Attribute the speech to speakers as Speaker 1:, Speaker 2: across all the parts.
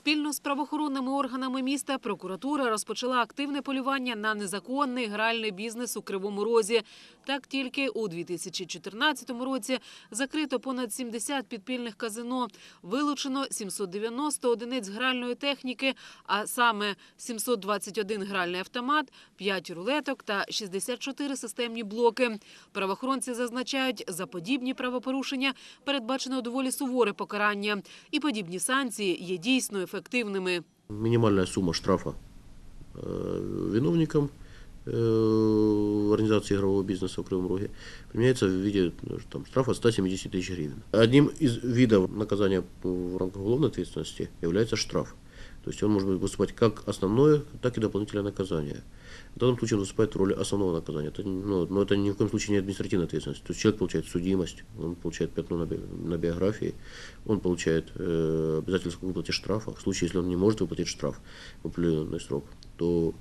Speaker 1: Спільно з правоохоронними органами міста прокуратура розпочала активне полювання на незаконний гральний бізнес у Кривому Розі. Так тільки у 2014 році закрито понад 70 підпільних казино, вилучено 790 одиниць гральної техніки, а саме 721 гральний автомат, 5 рулеток та 64 системні блоки. Правоохоронці зазначають, за подібні правопорушення передбачено доволі суворе покарання, і подібні санкції є дійсно ефективними.
Speaker 2: Минимальная сумма штрафа э, виновникам э, организации игрового бизнеса в Кривом Роге применяется в виде ну, там, штрафа 170 тысяч гривен. Одним из видов наказания в рамках уголовной ответственности является штраф. То есть он может выступать как основное, так и дополнительное наказание. В данном случае он выступает в роли основного наказания. Это, ну, но это ни в коем случае не административная ответственность. То есть человек получает судимость, он получает пятно на, би- на биографии, он получает э, обязательство к выплате штрафа. В случае, если он не может выплатить штраф в определенный срок, то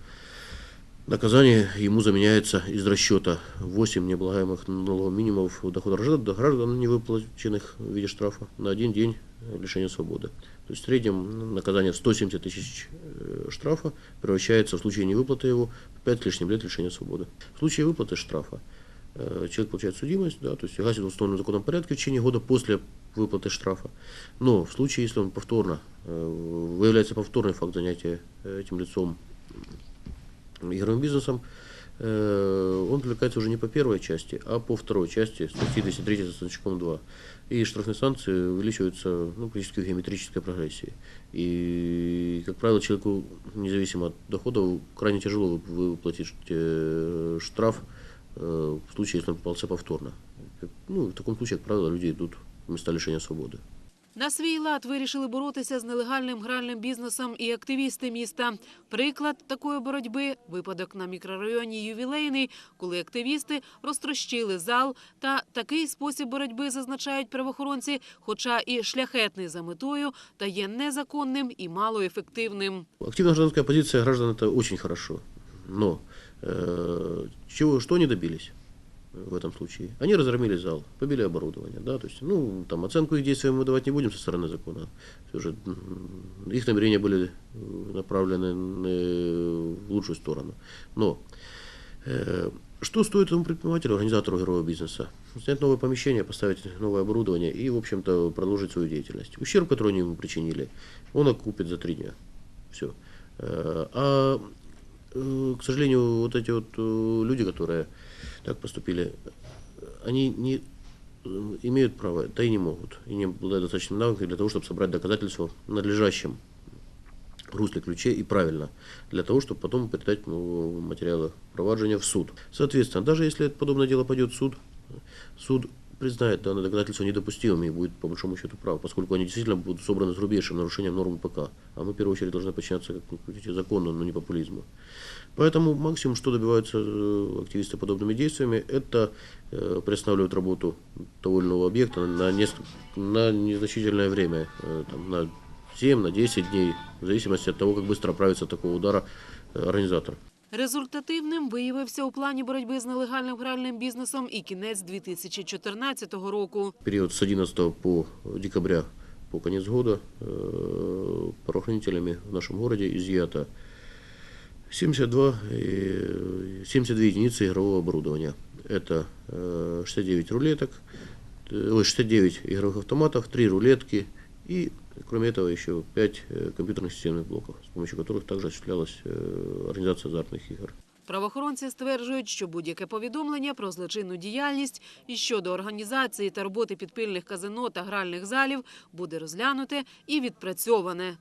Speaker 2: наказание ему заменяется из расчета 8 необлагаемых налоговых минимумов дохода граждан, граждан, не выплаченных в виде штрафа, на один день лишения свободы. То есть в среднем наказание в 170 тысяч э, штрафа превращается в случае невыплаты его в 5 с лишним лет лишения свободы. В случае выплаты штрафа э, человек получает судимость, да, то есть гасит в установленном законном порядке в течение года после выплаты штрафа. Но в случае, если он повторно, э, выявляется повторный факт занятия этим лицом игровым бизнесом, э, он привлекается уже не по первой части, а по второй части статьи 203 со значком 2. И штрафные санкции увеличиваются ну, практически в геометрической прогрессии. И, как правило, человеку, независимо от дохода, крайне тяжело вы- выплатить э, штраф э, в случае, если он попался повторно. Ну, в таком случае, как правило, люди идут в места лишения свободы.
Speaker 1: На свій лад вирішили боротися з нелегальним гральним бізнесом і активісти міста. Приклад такої боротьби – випадок на мікрорайоні «Ювілейний», коли активісти розтрощили зал. Та такий спосіб боротьби, зазначають правоохоронці, хоча і шляхетний за метою, та є незаконним і малоефективним.
Speaker 2: Активная гражданская позиция граждан это очень хорошо. Но э, чего, что они добились в этом случае? Они разгромили зал, побили оборудование. Да? То есть, ну, там, оценку их действиям мы давать не будем со стороны закона. Всё же, их намерения были э, направлены э, в лучшую сторону. Но э, что стоит этому предпринимателю, организатору игрового бизнеса? Снять новое помещение, поставить новое оборудование и, в общем-то, продолжить свою деятельность. Ущерб, который они ему причинили, он окупит за три дня. Все. А, э, к сожалению, вот эти вот э, люди, которые так поступили, они не э, имеют право, да и не могут, и не обладают достаточным навыком для того, чтобы собрать доказательства в надлежащем русле ключе и правильно, для того, чтобы потом передать ну, материалы проваджения в суд. Соответственно, даже если это подобное дело пойдет в суд, суд признает данное доказательство недопустимыми и будет по большому счету прав, поскольку они действительно будут собраны с грубейшим нарушением норм ПК. А мы в первую очередь должны подчиняться как ни крутите, закону, но не популизму. Поэтому максимум, что добиваются э, активисты подобными действиями, это э, приостанавливают работу того или иного объекта на, неск- на незначительное время, э, там, на 7, на 10 дней, в зависимости от того, как быстро оправится такого удара организатор.
Speaker 1: Результативним виявився у плані боротьби з нелегальним гральним бізнесом і кінець 2014 року.
Speaker 2: период с 11 по декабря по конец года э, правоохранителями в нашем городе изъято 72, э, 72 единицы игрового оборудования. Это э, 69 рулеток, э, ой, 69 игровых автоматов, 3 рулетки и, кроме этого, еще 5 э, компьютерных системных блоков, с помощью которых также осуществлялась э, организация азартных игр.
Speaker 1: Правоохоронці стверджують, що будь-яке повідомлення про злочинну діяльність і щодо організації та роботи підпільних казино та гральних залів буде розглянуте і відпрацьоване.